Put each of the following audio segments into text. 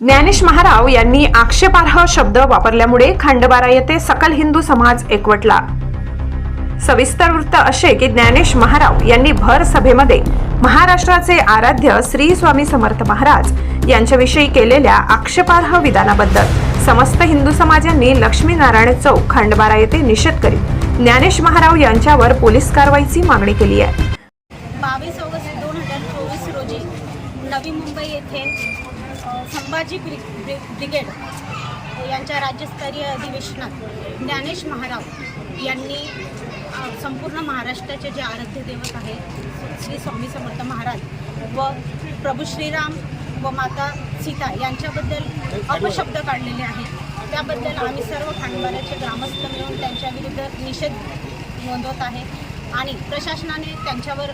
ज्ञानेश महाराव यांनी आक्षेपार्ह शब्द वापरल्यामुळे खंडबारा येथे सकल हिंदू समाज एकवटला. सविस्तर वृत्त असे की ज्ञानेश महाराव यांनी भर सभेमध्ये महाराष्ट्राचे आराध्य श्री स्वामी समर्थ महाराज यांच्याविषयी केलेल्या आक्षेपार्ह विधानाबद्दल समस्त हिंदू समाजांनी लक्ष्मीनारायण चौक खंडबारा येथे निषेध करीत ज्ञानेश महाराव यांच्यावर पोलीस कारवाईची मागणी केली आहे बावीस ऑगस्ट दोन हजार चोवीस रोजी नवी मुंबई येथे संभाजी ब्रि ब्रिगेड यांच्या राज्यस्तरीय अधिवेशनात ज्ञानेश महाराव यांनी संपूर्ण महाराष्ट्राचे जे आराध्य दैवत आहे श्री स्वामी समर्थ महाराज व प्रभू श्रीराम व माता सीता यांच्याबद्दल अपशब्द काढलेले आहेत. त्याबद्दल आम्ही सर्व खांडवाऱ्याचे ग्रामस्थ मिळून त्यांच्या विरुद्ध निषेध नोंदवत आहे आणि प्रशासनाने त्यांच्यावर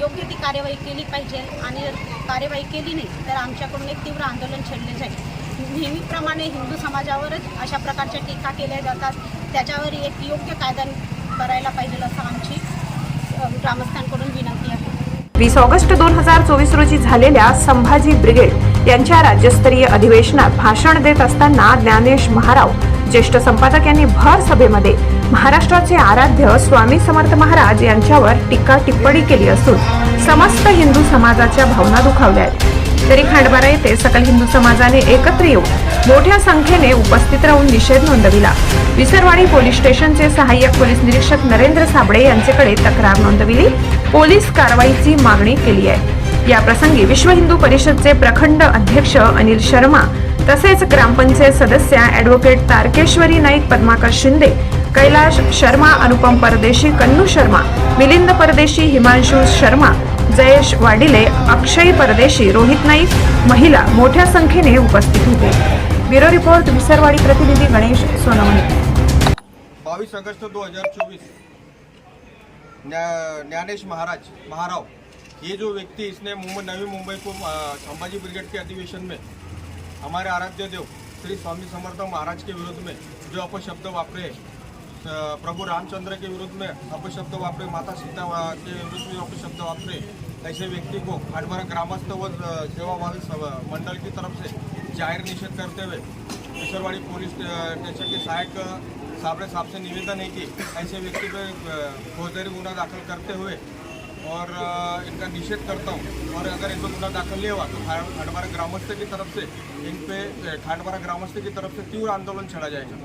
योग्य ती कार्यवाही केली पाहिजे आणि कार्यवाही केली नाही तर आमच्याकडून एक तीव्र आंदोलन छेडले जाईल. नेहमीप्रमाणे हिंदू समाजावरच अशा प्रकारच्या टीका केल्या जातात. त्याच्यावर एक योग्य कायदा करायला पाहिजे असं आमची ग्रामस्थांकडून विनंती आहे. वीस ऑगस्ट दोन हजार चोवीस रोजी झालेल्या संभाजी ब्रिगेड यांच्या राज्यस्तरीय अधिवेशनात भाषण देत असताना ज्ञानेश महाराव ज्येष्ठ संपादक यांनी भर सभेमध्ये महाराष्ट्राचे आराध्य स्वामी समर्थ महाराज यांच्यावर टीका टिप्पणी केली असून समस्त हिंदू समाजाच्या भावना दुखावल्या आहेत. तरी खांडबारा येथे सकल हिंदू समाजाने एकत्र येऊन मोठ्या संख्येने उपस्थित राहून निषेध नोंदविला. विसरवाडी पोलीस स्टेशनचे सहाय्यक पोलीस निरीक्षक नरेंद्र साबळे यांच्याकडे तक्रार नोंदविली. पोलीस कारवाईची मागणी केली आहे. या प्रसंगी विश्व हिंदू परिषदचे प्रखंड अध्यक्ष अनिल शर्मा तसेच ग्रामपंचायत सदस्या ॲडव्होकेट तारकेश्वरी नाईक पद्माकर शिंदे कैलाश शर्मा अनुपम परदेशी कन्नू शर्मा मिलिंद परदेशी हिमांशु शर्मा जयेश वाडिले अक्षय परदेशी रोहित नाईक महिला मोठ्या संख्येने उपस्थित होते. ब्युरो रिपोर्ट विसरवाडी प्रतिनिधी गणेश सोनवणे. बावीस ऑगस्ट दो हजार चोवीस. न्या ज्ञानेश महाराज महाराव ये जो व्यक्ति इसने मुंबई नवी मुंबई को संभाजी ब्रिगेड के अधिवेशन में हमारे आराध्य देव श्री स्वामी समर्थ महाराज के विरुद्ध में जो अपशब्द वापरे प्रभु रामचंद्र के विरुद्ध में अपशब्द वापरे माता सीता के विरुद्ध में अपशब्द वापरे ऐसे व्यक्ति को खाटभरा ग्रामस्थ व सेवाभावी मंडल की तरफ से जाहिर निषेध करते हुए किशोरवाड़ी पुलिस स्टेशन के सहायक साबरे साहब से निवेदन है कि ऐसे व्यक्ति पे फौजदारी गुना दाखिल करते हुए और इनका निषेध करता हूँ। और अगर इन पर गुना दाखिल नहीं हुआ तो खा- ग्रामस्थ की तरफ से इन पे अ, ग्रामस्थ की तरफ से तीव्र आंदोलन छेड़ा जाएगा।